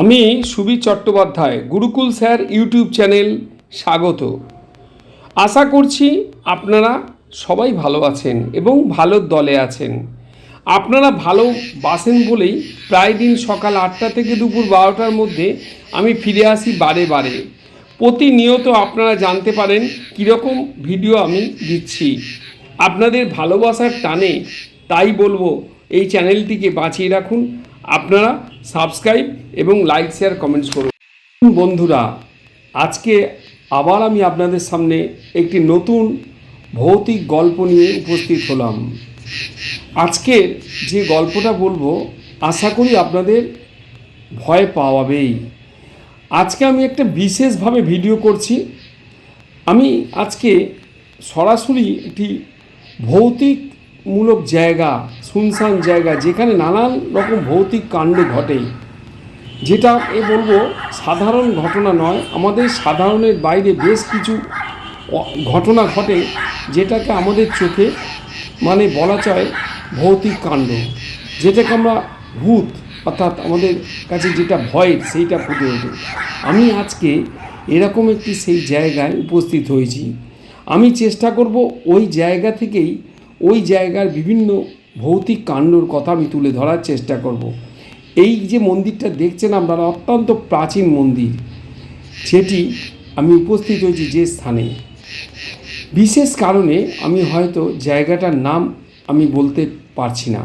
আমি Subir Chattopadhyay, Gurukul sir YouTube channel, স্বাগত। আশা করছি আপনারা সবাই ভালো আছেন এবং ভালো দলে আছেন। আপনারা ভালো বাসেন বলেই প্রায় দিন সকাল আটটা থেকে দুপুর বারোটার মধ্যে আমি ফিরে আসি বারে বারে। প্রতিনিয়ত আপনারা জানতে পারেন কীরকম ভিডিও আমি দিচ্ছি। আপনাদের ভালোবাসার টানে তাই বলব, এই চ্যানেলটিকে বাঁচিয়ে রাখুন। আপনারা সাবস্ক্রাইব এবং লাইক, শেয়ার, কমেন্টস করুন। বন্ধুরা, আজকে আবার আমি আপনাদের সামনে একটি নতুন ভৌতিক গল্প নিয়ে উপস্থিত হলাম। আজকের যে গল্পটা বলব, আশা করি আপনাদের ভয় পাওয়াবেই। আজকে আমি একটা বিশেষভাবে ভিডিও করছি। আমি আজকে সরাসরি একটি ভৌতিকমূলক জায়গা, শুনশান জায়গা, যেখানে নানান রকম ভৌতিক কাণ্ড ঘটে যেটা এ বলব সাধারণ ঘটনা নয়, আমাদের সাধারণের বাইরে বেশ কিছু ঘটনা ঘটে যেটাকে আমাদের চোখে মানে বলা চলে ভৌতিক কাণ্ড। যেটাকে আমরা ভূত অর্থাৎ আমাদের কাছে যেটা ভয় সেইটা ফুটে ওঠে। আমি আজকে এরকম একটি সেই জায়গায় উপস্থিত হয়েছি। আমি চেষ্টা করব ওই জায়গা থেকেই ওই জায়গার বিভিন্ন ভৌতিক কাণ্ডর কথা আমি তুলে ধরার চেষ্টা করব। এই যে মন্দিরটা দেখছেন আপনারা, অত্যন্ত প্রাচীন মন্দির। সেটি আমি উপস্থিত হয়েছি যে স্থানে। বিশেষ কারণে আমি হয়তো জায়গাটার নাম আমি বলতে পারছি না।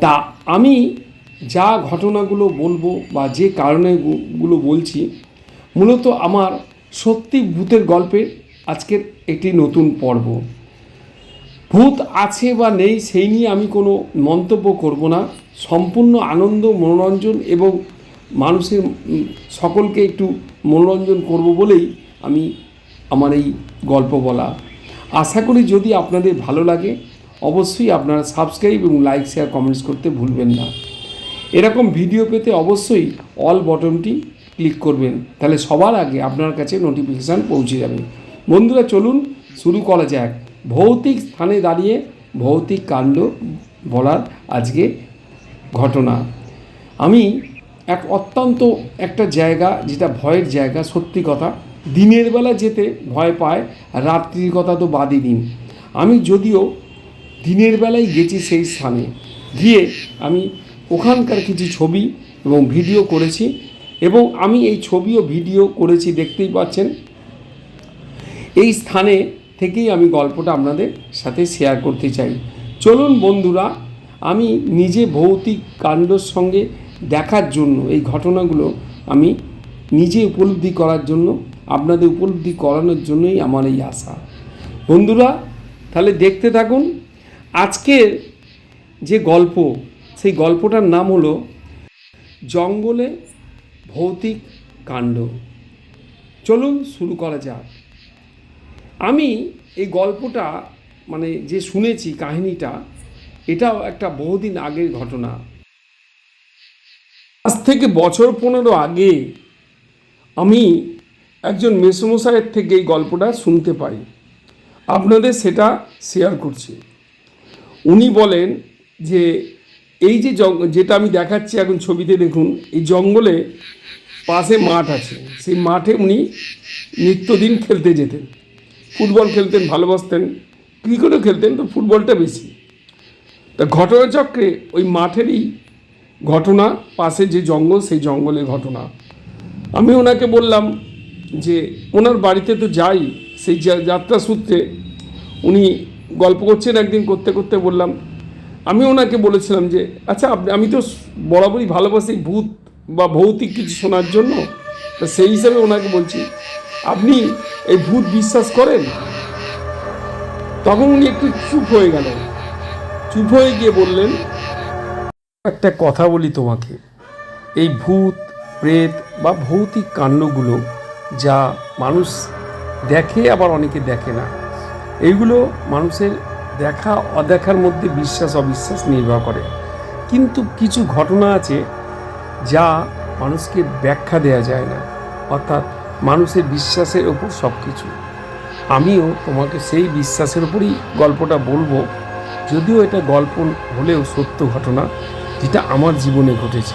তা আমি যা ঘটনাগুলো বলব বা যে কারণেগুলো বলছি, মূলত আমার সত্যি ভূতের গল্পের আজকের একটি নতুন পর্ব। ভূত আছে বা নেই সেই নিয়ে আমি কোনো মন্তব্য করব না। সম্পূর্ণ আনন্দ, মনোরঞ্জন এবং মানুষের সকলকে একটু মনোরঞ্জন করব বলেই আমি আমার এই গল্প বলা। আশা করি যদি আপনাদের ভালো লাগে, অবশ্যই আপনারা সাবস্ক্রাইব এবং লাইক শেয়ার কমেন্টস করতে ভুলবেন না। এরকম ভিডিও পেতে অবশ্যই অল বটনটি ক্লিক করবেন। তাহলে সবার আগে আপনার কাছে নোটিফিকেশান পৌঁছে যাবে। বন্ধুরা, চলুন শুরু করা যাক। ভৌতিক স্থানে দাঁড়িয়ে ভৌতিক কাণ্ড বলার আজকে ঘটনা। আমি এক অত্যন্ত একটা জায়গা, যেটা ভয়ের জায়গা, সত্যি কথা। দিনের বেলা যেতে ভয় পায়, রাত্রির কথা তো বাদই দিন। আমি যদিও দিনের বেলায় গেছি সেই স্থানে। গিয়ে আমি ওখানকার কিছু ছবি এবং ভিডিও করেছি এবং আমি এই ছবি ও ভিডিও করেছি, দেখতেই পাচ্ছেন। এই স্থানে থেকেই আমি গল্পটা আপনাদের সাথে শেয়ার করতে চাই। চলুন বন্ধুরা, আমি নিজে ভৌতিক কাণ্ডর সঙ্গে দেখার জন্য, এই ঘটনাগুলো আমি নিজে উপলব্ধি করার জন্য, আপনাদের উপলব্ধি করানোর জন্যই আমার এই আশা। বন্ধুরা, তাহলে দেখতে থাকুন, আজকের যে গল্প, সেই গল্পটার নাম হলো, জঙ্গলে ভৌতিক কাণ্ড। চলুন শুরু করা যাক। আমি এই গল্পটা মানে যে শুনেছি কাহিনীটা, এটাও একটা বহুদিন আগের ঘটনা। আজ থেকে বছর পনেরো আগে আমি একজন মেসমশাইয়ের থেকে এই গল্পটা শুনতে পাই। আপনাদের সেটা শেয়ার করছি। উনি বলেন যে, এই যে যেটা আমি দেখাচ্ছি এখন ছবিতে দেখুন, এই জঙ্গলে পাশে মাঠ আছে। সেই মাঠে উনি নিত্যদিন খেলতে যেতেন। ফুটবল খেলতেন, ভালোবাসতেন, ক্রিকেটও খেলতেন, তো ফুটবলটা বেশি। তা ঘটনাচক্রে ওই মাঠেরই ঘটনা, পাশে যে জঙ্গল, সেই জঙ্গলের ঘটনা। আমি ওনাকে বললাম যে, ওনার বাড়িতে তো যাই। সেই যাত্রা সূত্রে উনি গল্প করছেন একদিন, করতে করতে বললাম। আমি ওনাকে বলেছিলাম যে আচ্ছা আমি তো বরাবরই ভালোবাসি ভূত বা ভৌতিক কিছু শোনার জন্য। তা সেই হিসাবে ওনাকে বলছি আপনি এই ভূত বিশ্বাস করেন? তখন উনি একটু চুপ হয়ে গেলেন চুপ হয়ে গিয়ে বললেন, একটা কথা বলি তোমাকে। এই ভূত, প্রেত বা ভৌতিক কাণ্ডগুলো যা মানুষ দেখে, আবার অনেকে দেখে না এইগুলো মানুষের দেখা, অদেখার মধ্যে বিশ্বাস, অবিশ্বাস নির্ভর করে। কিন্তু কিছু ঘটনা আছে যা মানুষকে ব্যাখ্যা দেওয়া যায় না। অর্থাৎ মানুষের বিশ্বাসের ওপর সব কিছু আমিও তোমাকে সেই বিশ্বাসের উপরই গল্পটা বলব। যদিও এটা গল্প হলেও সত্য ঘটনা যেটা আমার জীবনে ঘটেছে।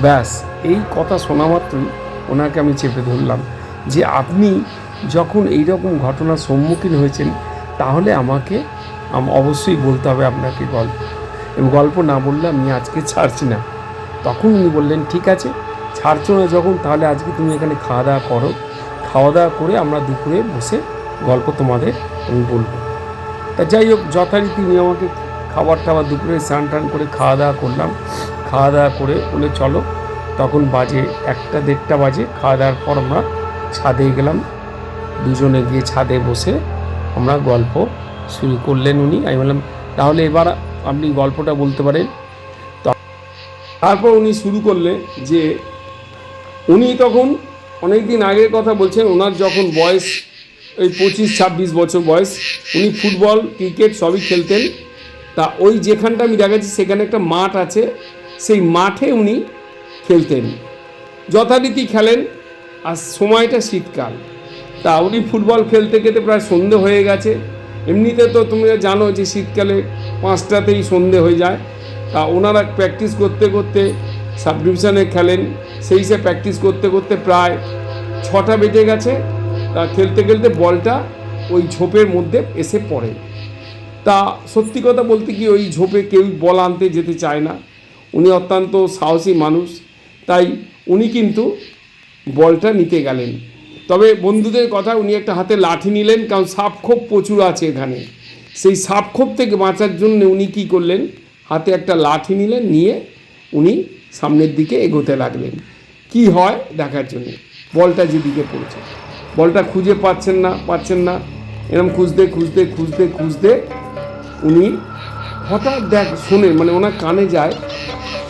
ব্যাস, এই কথা শোনা মাত্রই ওনাকে আমি চেপে ধরলাম যে আপনি যখন এই রকম ঘটনার সম্মুখীন হয়েছেন, তাহলে আমাকে আম- অবশ্যই বলতে হবে আপনাকে গল্প। এবং গল্প না বললে আমি আজকে ছাড়ছি না। তখন উনি বললেন, ঠিক আছে ছাড়ছো না যখন, তাহলে আজকে তুমি এখানে খাওয়া দাওয়া করো। খাওয়া দাওয়া করে আমরা দুপুরে বসে গল্প তোমাদের আমি বলব। তা যাই হোক, যথারীতি উনি আমাকে খাবার টাবার দুপুরে স্নান টান করে খাওয়া দাওয়া করলাম। খাওয়া দাওয়া করে বলে চলো, তখন বাজে একটা দেড়টা বাজে। খাওয়া দাওয়ার পর আমরা ছাদে গেলাম। দুজনে গিয়ে ছাদে বসে আমরা গল্প শুরু করলেন উনি। আমি বললাম, তাহলে এবার আপনি গল্পটা বলতে পারেন। তারপর উনি শুরু করলেন যে উনি তখন অনেক দিন আগের কথা বলছেন, ওনার যখন বয়স ওই পঁচিশ, ছাব্বিশ বছর বয়স, উনি ফুটবল, ক্রিকেট সবই খেলতেন। তা ওই যেখানটা আমি দেখাচ্ছি, সেখানে একটা মাঠ আছে, সেই মাঠে উনি খেলতেন। যথারীতি খেলেন, আর সময়টা শীতকাল। তা উনি ফুটবল খেলতে খেতে প্রায় সন্ধে হয়ে গেছে। এমনিতে তো তুমি জানো যে শীতকালে পাঁচটাতেই সন্ধে হয়ে যায়। তা ওনারা প্র্যাকটিস করতে করতে সাব ডিভিশনে খেলেন। সেই সে প্র্যাকটিস করতে করতে প্রায় ছটা বেজে গেছে। তা খেলতে খেলতে বলটা ওই ঝোপের মধ্যে এসে পড়ে। তা সত্যি কথা বলতে কি ওই ঝোপে কেউ বল আনতে যেতে চায় না। উনি অত্যন্ত সাহসী মানুষ, তাই উনি কিন্তু বলটা নিতে গেলেন। তবে বন্ধুদের কথা উনি একটা হাতে লাঠি নিলেন, কারণ সাপখোপ প্রচুর আছে এখানে। সেই সাপখোপ থেকে বাঁচার জন্য উনি কী করলেন? হাতে একটা লাঠি নিলেন, নিয়ে উনি সামনের দিকে এগোতে লাগলেন। কি হয় দেখার জন্য। বলটা যেদিকে পড়েছে। বলটা খুঁজে পাচ্ছেন না পাচ্ছেন না। এরকম খুঁজতে খুঁজতে খুঁজতে খুঁজতে উনি হঠাৎ দেখ, শোনে মানে ওনার কানে যায়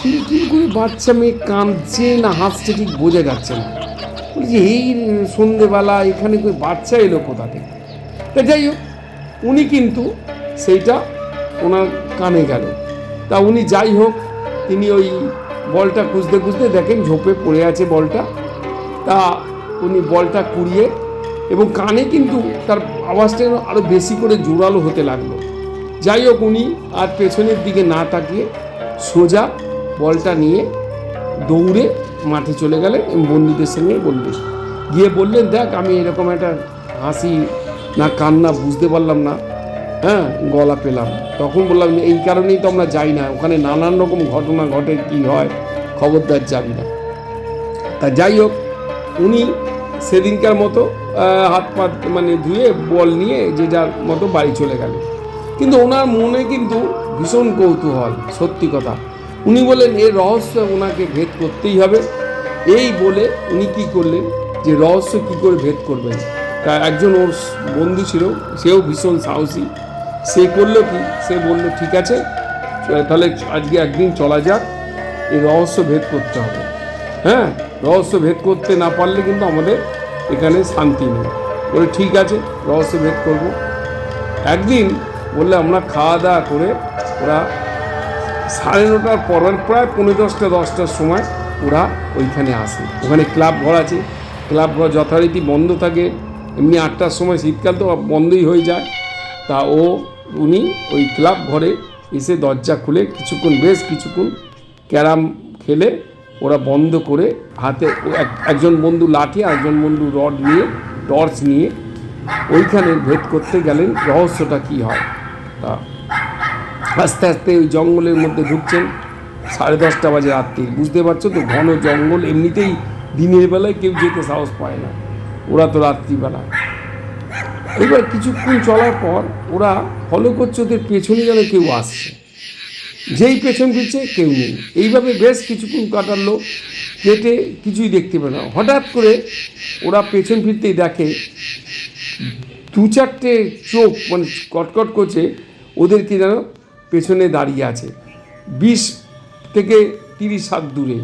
কিলকিল করে বাচ্চা মেয়ে কাঁদছে না হাসছে ঠিক বোঝা যাচ্ছে না। বলছি এই সন্ধেবেলা এখানে কই বাচ্চা এলো কোথা থেকে? তা যাই হোক, উনি কিন্তু সেইটা ওনার কানে গেল। তা উনি যাই হোক, তিনি ওই বলটা খুঁজতে খুঁজতে দেখেন ঝোপে পড়ে আছে বলটা। তা উনি বলটা কুড়িয়ে এবং কানে কিন্তু তার আওয়াজটা যেন আরও বেশি করে জোরালো হতে লাগল। যাই হোক উনি আর পেছনের দিকে না তাকিয়ে সোজা বলটা নিয়ে দৌড়ে মাঠে চলে গেলেন এবং বন্ধুদের সঙ্গে বললেন গিয়ে বললেন, দেখ, আমি এরকম একটা হাসি না কান্না বুঝতে পারলাম না। হ্যাঁ গলা পেলাম। তখন বললাম, এই কারণেই তো আমরা যাই না। ওখানে নানান রকম ঘটনা ঘটে, কি হয়, খবরদার যাবি না। তা যাই হোক, উনি সেদিনকার মতো হাত পা মানে ধুয়ে বল নিয়ে যে যার মতো বাড়ি চলে গেল। কিন্তু ওনার মনে কিন্তু ভীষণ কৌতূহল, সত্যি কথা। উনি বলেন এর রহস্য ওনাকে ভেদ করতেই হবে। এই বলে উনি কি করলেন, যে রহস্য কি করে ভেদ করবেন? তা একজন ওর বন্ধু ছিল, সেও ভীষণ সাহসী। সে করল কি? সে বলল, ঠিক আছে তাহলে আজকে একদিন চলা যাক। এই রহস্য ভেদ করতে হবে। হ্যাঁ রহস্য ভেদ করতে না পারলে কিন্তু আমাদের এখানে শান্তি নেই। বলে, ঠিক আছে, রহস্য ভেদ করব। একদিন বললে, আমরা খাওয়া দাওয়া করে ওরা সাড়ে নটার পর প্রায় পনেরো দশটা, দশটার সময় ওরা ওইখানে আসে। ওখানে ক্লাব ঘর আছে। ক্লাব ঘর যথারীতি বন্ধ থাকে। এমনি আটটার সময় শীতকাল তো বন্ধই হয়ে যায়। তা ও উনি ওই ক্লাব ঘরে এসে দরজা খুলে কিছুক্ষণ বেশ কিছুক্ষণ ক্যারাম খেলে ওরা বন্ধ করে হাতে একজন বন্ধু লাঠি একজন বন্ধু রড নিয়ে, টর্চ নিয়ে ওইখানে ভেদ করতে গেলেন রহস্যটা কি হয়। তা আস্তে আস্তে ওই জঙ্গলের মধ্যে ঢুকছেন, সাড়ে দশটা বাজে রাত্রি। বুঝতে পারছ তো, ঘন জঙ্গল, এমনিতেই দিনের বেলায় কেউ যেতে সাহস পায় না। ওরা তো রাত্রিবেলা। এবার কিছুক্ষণ চলার পর ওরা ফলো করছে ওদের পেছনে যেন কেউ আসছে। যেই পেছন ফিরছে কেউ নেই। এইভাবে বেশ কিছুক্ষণ কাটালো, কেটে কিছুই দেখতে পেল না। হঠাৎ করে ওরা পেছন ফিরতেই দেখে দু চারটে চোখ মানে কটকট করছে, ওদের কি যেন পেছনে দাঁড়িয়ে আছে। বিশ থেকে তিরিশ হাত দূরে।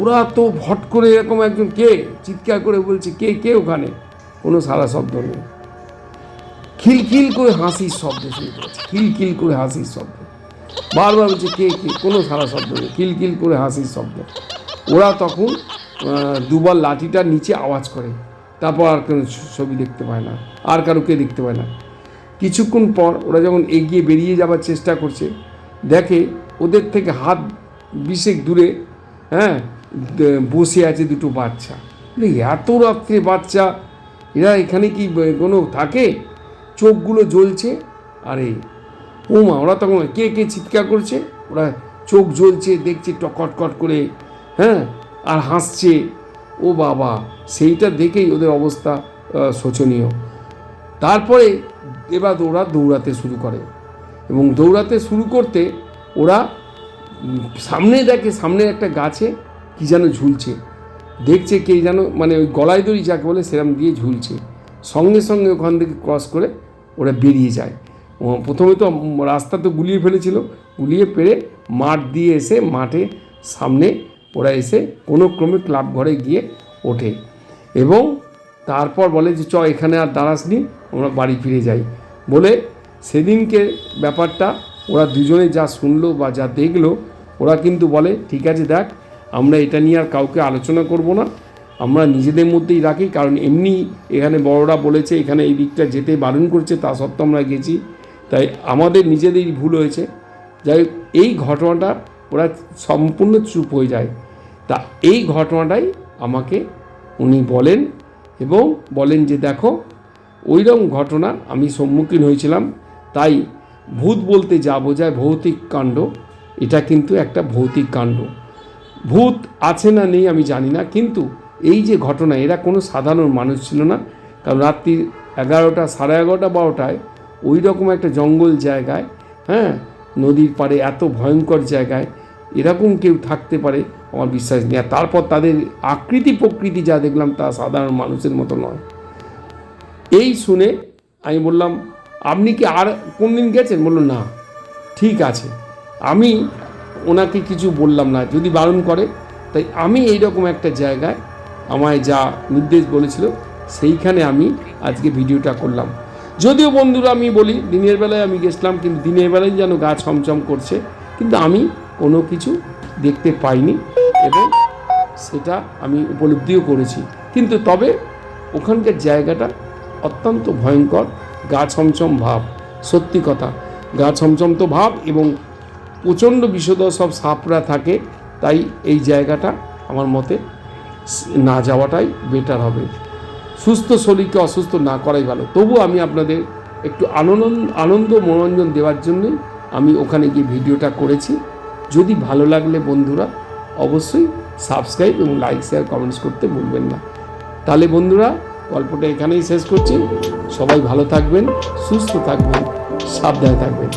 ওরা তো ভট করে এরকম একজন কে? চিৎকার করে বলছে, কে কে ওখানে? কোনো সারা শব্দ নেই। খিলখিল করে হাসির শব্দ শুনতে পাচ্ছে খিলখিল করে হাসির শব্দ। বারবার বলছে, কে কে? কোনো সারা শব্দ নেই। খিলখিল করে হাসির শব্দ। ওরা তখন দুবার লাঠিটার নিচে আওয়াজ করে। তারপর আর কোনো ছবি দেখতে পায় না। আর কারোকে দেখতে পায় না। কিছুক্ষণ পর ওরা যখন এগিয়ে বেরিয়ে যাবার চেষ্টা করছে, দেখে ওদের থেকে হাত বিশেক দূরে হ্যাঁ বসে আছে দুটো বাচ্চা। এত রাত্রে বাচ্চা, এরা এখানে কি কোনো থাকে? চোখগুলো জ্বলছে, আরে ও মা ওরা তখন কে কে চিৎকার করছে? ওরা চোখ জ্বলছে, দেখছে টকটকট করে হ্যাঁ আর হাসছে। ও বাবা, সেইটা দেখেই ওদের অবস্থা শোচনীয়। তারপরে এবার ওরা দৌড়াতে শুরু করে এবং দৌড়াতে শুরু করতে ওরা সামনে দেখে, সামনে একটা গাছে কি যেন ঝুলছে। দেখছে কে যেন মানে ওই গলায় দড়ি যাকে বলে সেরম দিয়ে ঝুলছে। সঙ্গে সঙ্গে ওখান থেকে ক্রস করে ওরা বেরিয়ে যায়। প্রথমে তো রাস্তা তো গুলিয়ে ফেলেছিল। গুলিয়ে পেরে মাঠ দিয়ে এসে মাঠে সামনে ওরা এসে কোনো ক্রমে ক্লাব ঘরে গিয়ে ওঠে এবং তারপর বলে যে, চ, এখানে আর দাঁড়াস নি আমরা বাড়ি ফিরে যাই। বলে সেদিনকে ব্যাপারটা ওরা দুজনে যা শুনলো বা যা দেখল, ওরা কিন্তু বলে, ঠিক আছে দেখ, আমরা এটা নিয়ে আর কাউকে আলোচনা করব না। আমরা নিজেদের মধ্যেই রাখি, কারণ এমনি এখানে বড়রা বলেছে, এখানে এই দিকটা যেতে বারণ করছে, তা সত্ত্বেও আমরা গেছি। তাই আমাদের নিজেদেরই ভুল হয়েছে। যাই এই ঘটনাটা ওরা সম্পূর্ণ চুপ হয়ে যায়। তা এই ঘটনাটাই আমাকে উনি বলেন এবং বলেন যে, দেখো, ওইরকম ঘটনা আমি সম্মুখীন হয়েছিলাম। তাই ভূত বলতে যা বোঝায় ভৌতিক কাণ্ড, এটা কিন্তু একটা ভৌতিক কাণ্ড। ভূত আছে না নেই আমি জানি না, কিন্তু এই যে ঘটনা, এরা কোনো সাধারণ মানুষ ছিল না। কারণ রাত্রি এগারোটা, সাড়ে এগারোটা, বারোটায় ওই রকম একটা জঙ্গল জায়গায় হ্যাঁ নদীর পাড়ে এত ভয়ঙ্কর জায়গায় এরকম কেউ থাকতে পারে, আমার বিশ্বাস নেই। আর তারপর তাদের আকৃতি প্রকৃতি যা দেখলাম তা সাধারণ মানুষের মতো নয়। এই শুনে আমি বললাম, আপনি কি আর কোন দিন গেছেন? বলল, না, ঠিক আছে। আমি ওনাকে কিছু বললাম না, যদি বারণ করে, তাই আমি এইরকম একটা জায়গায় আমায় যা নির্দেশ বলেছিল, সেইখানে আমি আজকে ভিডিওটা করলাম। যদিও বন্ধুরা আমি বলি, দিনের বেলায় আমি গেছিলাম, কিন্তু দিনের বেলায় যেন গা ছমছম করছে, কিন্তু আমি কোনো কিছু দেখতে পাইনি এবং সেটা আমি উপলব্ধিও করেছি। কিন্তু তবে ওখানকার জায়গাটা অত্যন্ত ভয়ঙ্কর, গা ছমছম ভাব, সত্যি কথা। গা ছমছম তো ভাব এবং প্রচণ্ড বিষদ সব সাপরা থাকে, তাই এই জায়গাটা আমার মতে না যাওয়াটাই বেটার হবে। সুস্থ শরীরকে অসুস্থ না করাই ভালো। তবু আমি আপনাদের একটু আনন্দ আনন্দ মনোরঞ্জন দেওয়ার জন্যই আমি ওখানে গিয়ে ভিডিওটা করেছি। যদি ভালো লাগলে বন্ধুরা, অবশ্যই সাবস্ক্রাইব এবং লাইক শেয়ার কমেন্টস করতে ভুলবেন না। তাহলে বন্ধুরা, গল্পটা এখানেই শেষ করছি। সবাই ভালো থাকবেন, সুস্থ থাকবেন, সাবধানে থাকবেন।